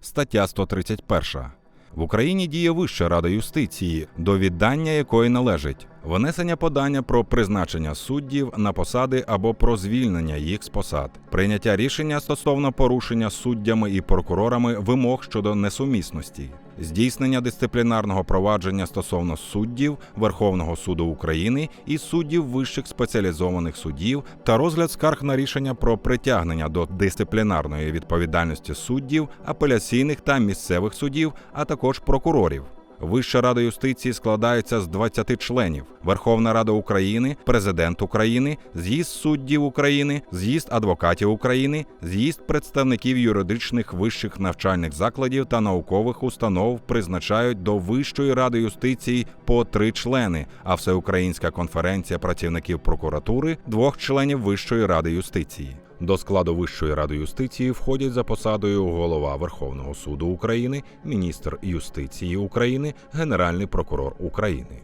стаття 131. В Україні діє Вища рада юстиції, до віддання якої належить внесення подання про призначення суддів на посади або про звільнення їх з посад, прийняття рішення стосовно порушення суддями і прокурорами вимог щодо несумісності, здійснення дисциплінарного провадження стосовно суддів Верховного суду України і суддів вищих спеціалізованих судів та розгляд скарг на рішення про притягнення до дисциплінарної відповідальності суддів, апеляційних та місцевих судів, а також прокурорів. Вища рада юстиції складається з 20 членів: Верховна Рада України, Президент України, з'їзд суддів України, з'їзд адвокатів України, з'їзд представників юридичних вищих навчальних закладів та наукових установ призначають до Вищої ради юстиції по три члени, а Всеукраїнська конференція працівників прокуратури двох членів Вищої ради юстиції. До складу Вищої ради юстиції входять за посадою голова Верховного суду України, міністр юстиції України, Генеральний прокурор України.